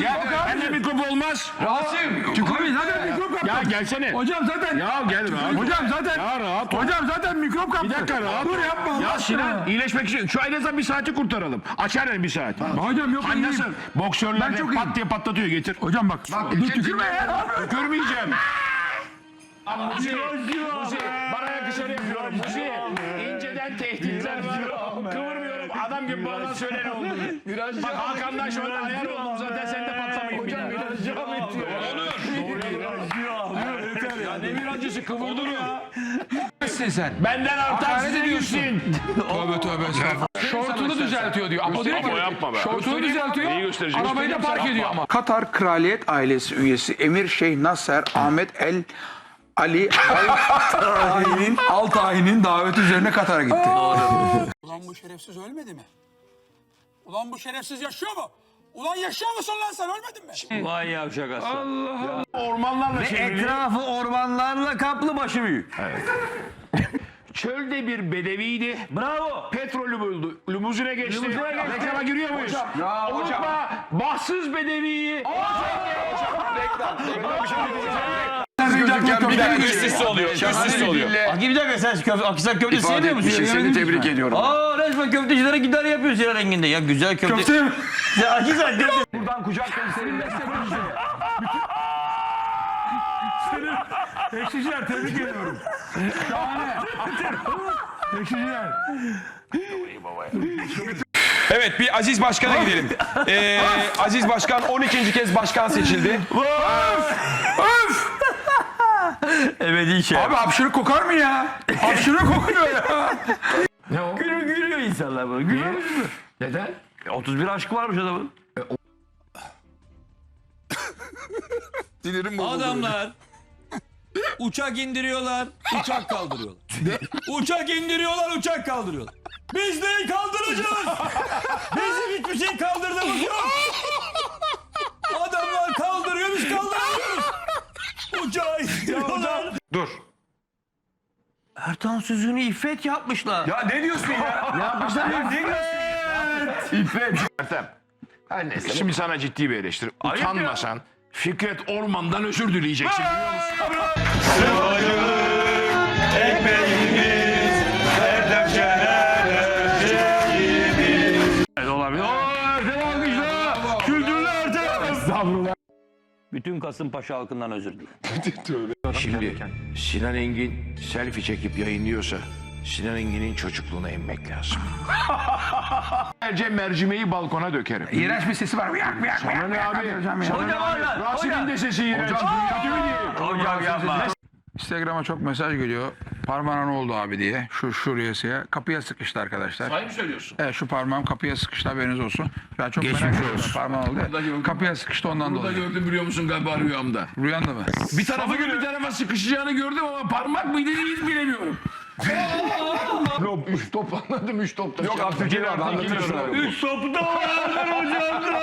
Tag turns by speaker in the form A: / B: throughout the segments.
A: Gel. Bende mikrop olmaz.
B: Rasim.
C: Abi zaten mikrop kaptı.
A: Ya gelsene.
C: Hocam zaten
A: Ya gel rahat.
C: Hocam zaten
A: Ya rahat.
C: Hocam zaten mikrop kaptı.
A: Bir dakika rahat
C: Dur yapma.
A: Ya Sinan iyileşmek için şu en azından bir saati kurtaralım. Açar yani bir saat.
C: Hocam yok
A: Hani nasıl
C: iyiyim.
A: boksörler
C: iyiyim.
A: pat diye patlatıyor getir.
C: Hocam bak. dur tükürme ya.
A: Muzi, Muzi, bana yakışanı yapıyorum. Muzi, inceden tehditler var. Kıvırmıyorum. Adam gibi bana söyle ne oldu. Bak Hakan'dan şöyle ayar oldum zaten sen de patlamayın bir daha.
B: Ya ne mirancısı kıvırdın ya.
C: Sen?
A: Benden artar size gülsün.
C: Tövbe tövbe estağfurullah. Şortunu düzeltiyor diyor. Ama direkt
A: Ama yapma be.
C: şortunu düzeltiyor.
A: Neyi gösterecek?
C: Arabayı da park ediyor ama.
D: Katar Kraliyet Ailesi üyesi Emir Şeyh Nasser Ahmet El Ali Al-Tahi'nin Al-Tahi'nin daveti üzerine Katar'a gitti.
E: Ulan bu şerefsiz ölmedi mi? Ulan bu şerefsiz yaşıyor mu? Ulan yaşıyor musun lan sen ölmedin mi?
F: Vay yavşak aslan.
A: Ormanlarla çevrili.
F: Etrafı ormanlarla kaplı başı büyük.
A: Çölde bir bedeviydi.
F: Bravo.
A: Petrolü buldu. Limuzine geçti.
F: Limuzine geçti.
A: Reklama giriyor muyuz?
D: Ya
A: Unutma bahtsız bedeviyi.
B: Bir dakika üst oluyor. Üst üste oluyor.
F: Aki bir dakika sen köfte, Akisar köfte
D: İfade
F: sevmiyor musun?
D: etmişsin. Seni tebrik ediyorum.
F: Aa resmen köftecilere gider yapıyor Sinan Engin'de. Ya güzel köfte.
C: Köfte mi?
F: Ya Akisar köfte.
A: Buradan kucak senin
C: Ekşiciler tebrik ediyorum. Şahane. Ekşiciler.
B: Evet bir Aziz Başkan'a gidelim. Ee, Aziz Başkan 12. kez başkan seçildi.
F: İyi şey.
C: Abi hapşırık kokar mı ya? Hapşırık kokuyor ya.
F: Gülüyor, gülüyor insanlar böyle. Gülüyor musun?
A: Neden?
F: E, 31 aşkı varmış adamın.
G: Adamlar uçak indiriyorlar, uçak kaldırıyorlar. uçak indiriyorlar, uçak kaldırıyorlar. Biz neyi kaldıracağız? Bizim hiçbir şey kaldırdığımız yok. Adamlar kaldırıyor, biz kaldıramıyoruz. Uçağı indiriyorlar.
B: Dur.
F: Ertan Sözü'nü iffet yapmışlar.
B: Ya ne diyorsun ya? ne yapmışlar? Ya, ne diyorsun?
A: Ertem. Her neyse. Şimdi sana ciddi bir eleştiri. Utanmasan Fikret Orman'dan özür dileyeceksin biliyor musun?
F: Bütün Kasımpaşa halkından özür dilerim.
A: Şimdi Sinan Engin selfie çekip yayınlıyorsa Sinan Engin'in çocukluğuna inmek lazım. Bence mercimeği balkona dökerim.
C: İğrenç bir sesi var. Uyak uyak
A: Sana ne abi?
C: Hocam
A: ne abi? Rasim'in de sesi iğrenç. Kötü mü diyeyim?
F: Hocam yapma.
C: Instagram'a çok mesaj geliyor. Parmağına ne oldu abi diye. Şu şuraya kapıya sıkıştı arkadaşlar.
A: Sahi mi söylüyorsun?
C: Evet şu parmağım kapıya sıkıştı haberiniz olsun. Ben çok merak ediyorum. Parmağım oldu. Kapıya sıkıştı ondan
A: Bunu da
C: dolayı.
A: gördüm biliyor musun galiba rüyamda.
C: Rüyanda mı?
A: Bir tarafı bir tarafa sıkışacağını gördüm ama parmak mıydı hiç bilemiyorum. Yok üç top anladım üç top da.
B: Yok Abdülkerim abi anlatırsın abi.
F: Üç topu da vardır hocam da.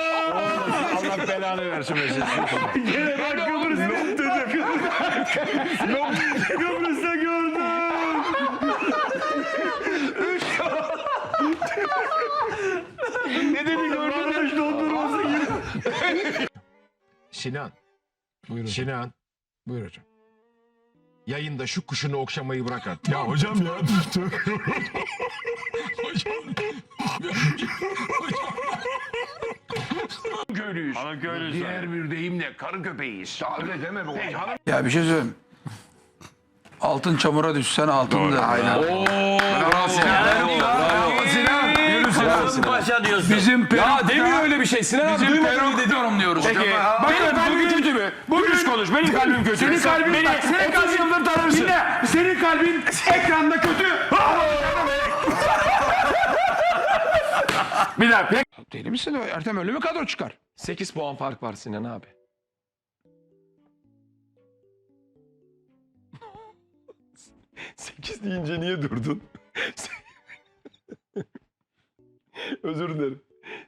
A: Allah belanı versin mesela.
F: Kıbrıs'ta gördüm.
H: Sinan. Buyurun. Sinan. Buyur hocam. Yayında şu kuşunu okşamayı bırak artık. Ya hocam ya. hocam.
A: Köylüyüz.
F: köylüyüz
A: Diğer bir deyimle karı köpeğiyiz.
B: Öyle deme be hocam.
C: Ya bir şey söyleyeyim. Altın çamura düşsen altın da. Aynen.
F: Kasımpaşa diyorsun.
C: Bizim
B: Ya demiyor öyle bir şey. Sinan abi
C: Bizim
B: duymadı
C: peruk
B: öyle dedi.
C: diyorum diyoruz.
A: Peki. Benim kalbim kötü mü? Bugün konuş. Benim kalbim kötü. Senin kalbin beni, senin kalbin yıldır tanırsın.
C: Dinle. Senin kalbin ekranda kötü.
A: Bir dakika.
C: Deli misin? Ertem öyle mi kadro çıkar?
B: 8 puan fark var Sinan abi. Sekiz deyince niye durdun? Özür dilerim.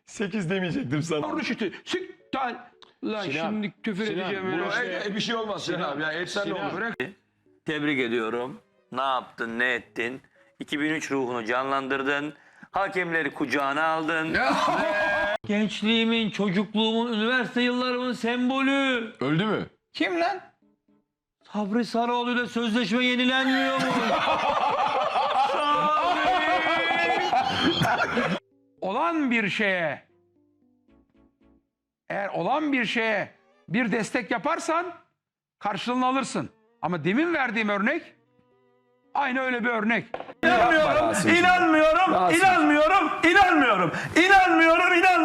B: Sekiz demeyecektim sana.
C: Orada işte. Siktan. Lan
A: Sinan,
C: şimdi küfür
A: Sinan,
C: edeceğim.
A: bu işte-
B: E, bir şey olmaz Sinan abi. Ya etsen ne olur?
C: Bırak.
F: Tebrik ediyorum. Ne yaptın, ne ettin? 2003 ruhunu canlandırdın. Hakemleri kucağına aldın. gençliğimin, çocukluğumun, üniversite yıllarımın sembolü.
A: Öldü mü?
C: Kim lan?
F: Sabri Sarıoğlu ile sözleşme yenilenmiyor mu?
C: olan bir şeye eğer olan bir şeye bir destek yaparsan karşılığını alırsın. Ama demin verdiğim örnek aynı öyle bir örnek.
B: İnanmıyorum,
F: inanmıyorum, inanmıyorum, inanmıyorum, inanmıyorum, inanmıyorum.